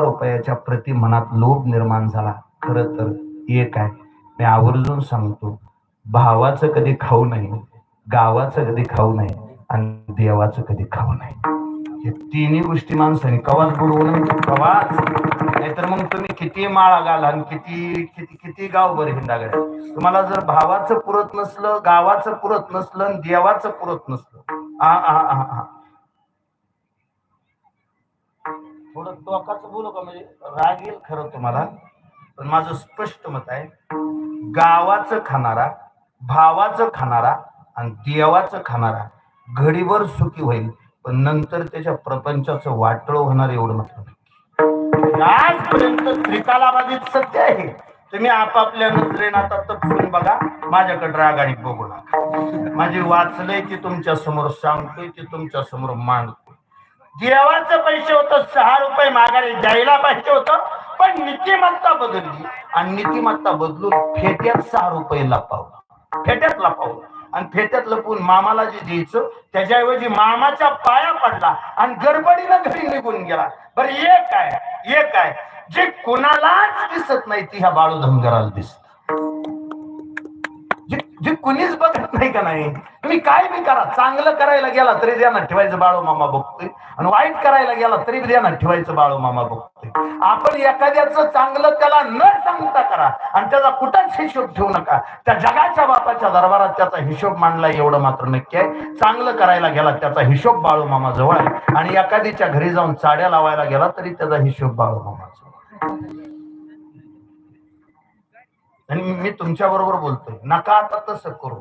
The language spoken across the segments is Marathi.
रुपयाच्या प्रति मनात लोभ निर्माण झाला. खर तर एक आहे. मी आवर्जून सांगतो भावाचं कधी खाऊ नये गावाचं कधी खाऊ नये आणि देवाचं कधी खाऊ नये. हे तिन्ही गोष्टी माणसाने कवाच बुडवून कवाच? नाहीतर मग तुम्ही किती माळा घाल आणि किती किती किती गाव बरे हिंडागड तुम्हाला जर भावाचं पुरत नसलं गावाचं पुरत नसलं आणि देवाचं पुरत नसलं. आ आ आ आ. थोडं टोकाचं बोलू का? म्हणजे राग येईल खरं तुम्हाला. पण माझं स्पष्ट मत आहे गावाचं खाणारा भावाचं खाणारा आणि देवाचं खाणारा घडीभर सुखी होईल पण नंतर त्याच्या प्रपंचाचं वाटळ होणार एवढं मात्र आजपर्यंत त्रिकालाबाधित सत्य आहे. तुम्ही आपापल्या नजरेनं आता तपसून बघा माझ्याकडे राग आणि बघू नका. माझे वाचलंय की तुमच्यासमोर सांगतोय की तुमच्यासमोर मांडतोय. देवाचं पैसे होतं सहा रुपये माघारी द्यायला पाहिजे होतं पण नीतिमत्ता बदलली. आणि नीतिमत्ता बदलून फेट्यात सहा रुपये लपावलं. फेट्यात लपावलं. आणि फेट्यात लपवून मामाला जे द्यायचं त्याच्याऐवजी मामाच्या पाया पडला आणि गडबडीनं घरी निघून गेला. बरं एक आहे एक आहे जे कोणालाच दिसत नाही ती ह्या बाळू धनगराला दिसत. जे कुणीच बघत नाही का नाही? तुम्ही काय बी करा. चांगलं करायला गेला तरी ध्यानात ठेवायचं बाळू मामा बघतोय. आणि वाईट करायला गेला तरी बी ध्यानात ठेवायचं बाळू मामा बघतोय. आपण एखाद्याचं चांगलं त्याला न सांगता करा. आणि त्याचा कुठंच हिशोब ठेवू नका. त्या जगाच्या बापाच्या दरबारात त्याचा हिशोब मांडला एवढं मात्र नक्की आहे. चांगलं करायला गेला त्याचा हिशोब बाळू मामा जवळ आहे. आणि एखादीच्या घरी जाऊन चाड्या लावायला गेला तरी त्याचा हिशोब बाळू मामा जवळ आहे. आणि मी तुमच्या बरोबर बोलतोय. नका आता तसं करू.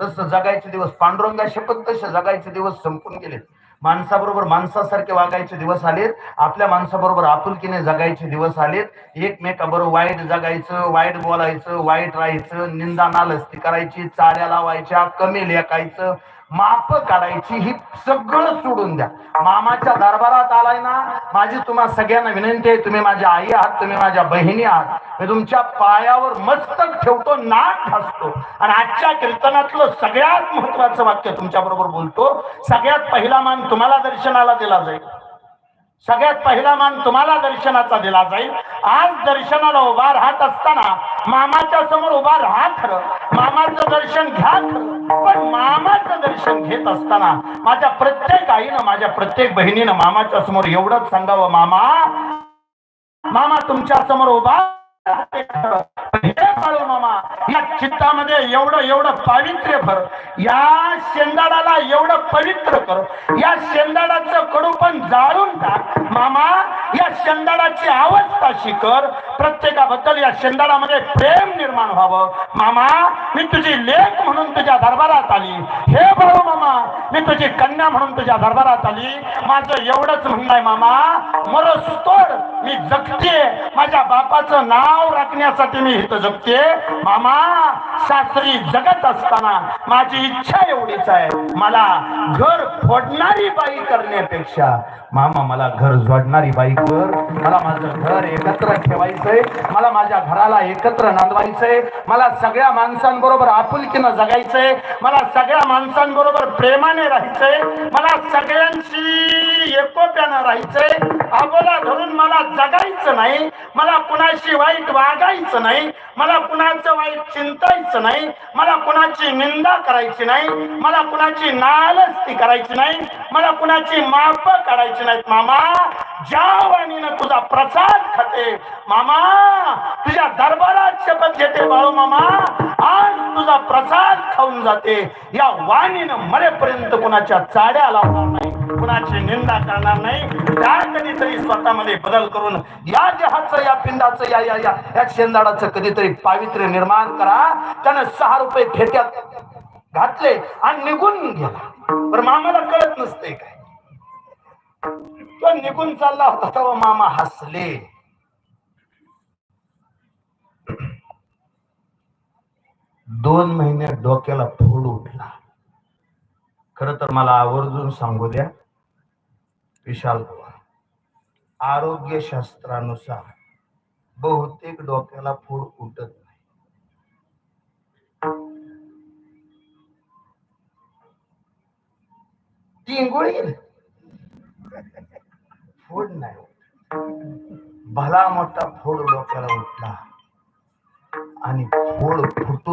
तसं जगायचे दिवस पांडुरंगा शपथ तसे जगायचे दिवस संपून गेलेत. माणसाबरोबर माणसासारखे वागायचे दिवस आलेत. आपल्या माणसाबरोबर आपुलकीने जगायचे दिवस आलेत. एकमेकाबरोबर वाईट जगायचं वाईट बोलायचं वाईट राहायचं निंदा नालस्ती करायची चाड्या लावायच्या कमी लेखायचं माप काढायची ही सगळं सोडून द्या. मामाच्या दरबारात आलाय ना माझी तुम्हा सगळ्यांना विनंती आहे तुम्ही माझ्या आई आहात तुम्ही माझ्या बहिणी आहात. मी तुमच्या पायावर मस्तक ठेवतो नाक घासतो. आणि आजच्या कीर्तनातलं सगळ्यात महत्वाचं वाक्य तुमच्या बरोबर बोलतो सगळ्यात पहिला मान तुम्हाला दर्शनाला दिला जाईल. सगळ्यात पहिला मान तुम्हाला दर्शनाचा दिला जाईल. आज दर्शनाला उभा राहत असताना मामाच्या समोर उभा राहा खरं. मामाचं दर्शन घ्या खरं. पण मामाचं दर्शन घेत असताना माझ्या प्रत्येक आईनं माझ्या प्रत्येक बहिणीनं मामाच्या समोर एवढंच सांगावं मामा मामा तुमच्यासमोर उभा मामा या चित्तामध्ये एवढं एवढं पावित्र्य भर या शेंदाडाला एवढं पवित्र कर या शेंदाडाचं कडू पण जाळून टाक. मामा या शेंदाडाची अवस्था शिकर प्रत्येकाबद्दल या शेंदाडामध्ये प्रेम निर्माण व्हावं. मामा मी तुझी लेख म्हणून तुझ्या दरबारात आली. हे भाऊ मामा मी तुझी कन्या म्हणून तुझ्या दरबारात आली. माझं एवढंच म्हणणं आहे मामा. मरस्तोड मी जगते माझ्या बापाचं नाव राखण्यासाठी मी इथं जगते मामा सासरी जगत असताना माझी इच्छा एवढीच आहे. मला घर फोडणारी बाई करण्यापेक्षा. मामा मला घर जोडणारी बाई कर. मला माझं घर एकत्र ठेवायचंय. मला माझ्या घराला एकत्र नांदवायचंय. मला सगळ्या माणसांबरोबर आपुलकीनं जगायचंय. मला सगळ्या माणसांबरोबर प्रेमाने राहायचंय. मला सगळ्यांशी एकोप्यानं राहायचंय. आबोला धरून मला जगायचं नाही. मला कुणाशी वाईट वागायचं नाही. मला कुणाचं वाईट चिंतायचं नाही. मला कुणाची निंदा करायची नाही. मला कुणाची नालस्ती करायची नाही. मला कुणाची माप करायची नाहीत मामा. ज्या वाणीनं तुझा प्रसाद खाते मामा तुझ्या दरबारात शपथ घेते बाळू मामा आज तुझा प्रसाद खाऊन जाते. या वाणीनं मरेपर्यंत कुणाच्या चाड्या लावणार नाही कुणाची निंदा करणार नाही. त्या कधीतरी स्वतःमध्ये बदल करून या देहाचं या पिंडाचं या या या शेंदाडाचं कधीतरी पावित्र्य निर्माण करा. त्यानं सहा रुपये फेट्यात घातले आणि निघून गेला. पण मामाला कळत नसते काय? तो निघून चालला होता तेव्हा मामा हसले. दोन महिने डोक्याला फोड उठला. खर तर मला आवर्जून सांगू द्या विशाल आरोग्य आरोग्यशास्त्रानुसार बहुतेक डोक्याला फोड उठत नाही टिंगोळी फोड नाही भला मोठा फोड डोक्याला उठला. आणि फोड फुटू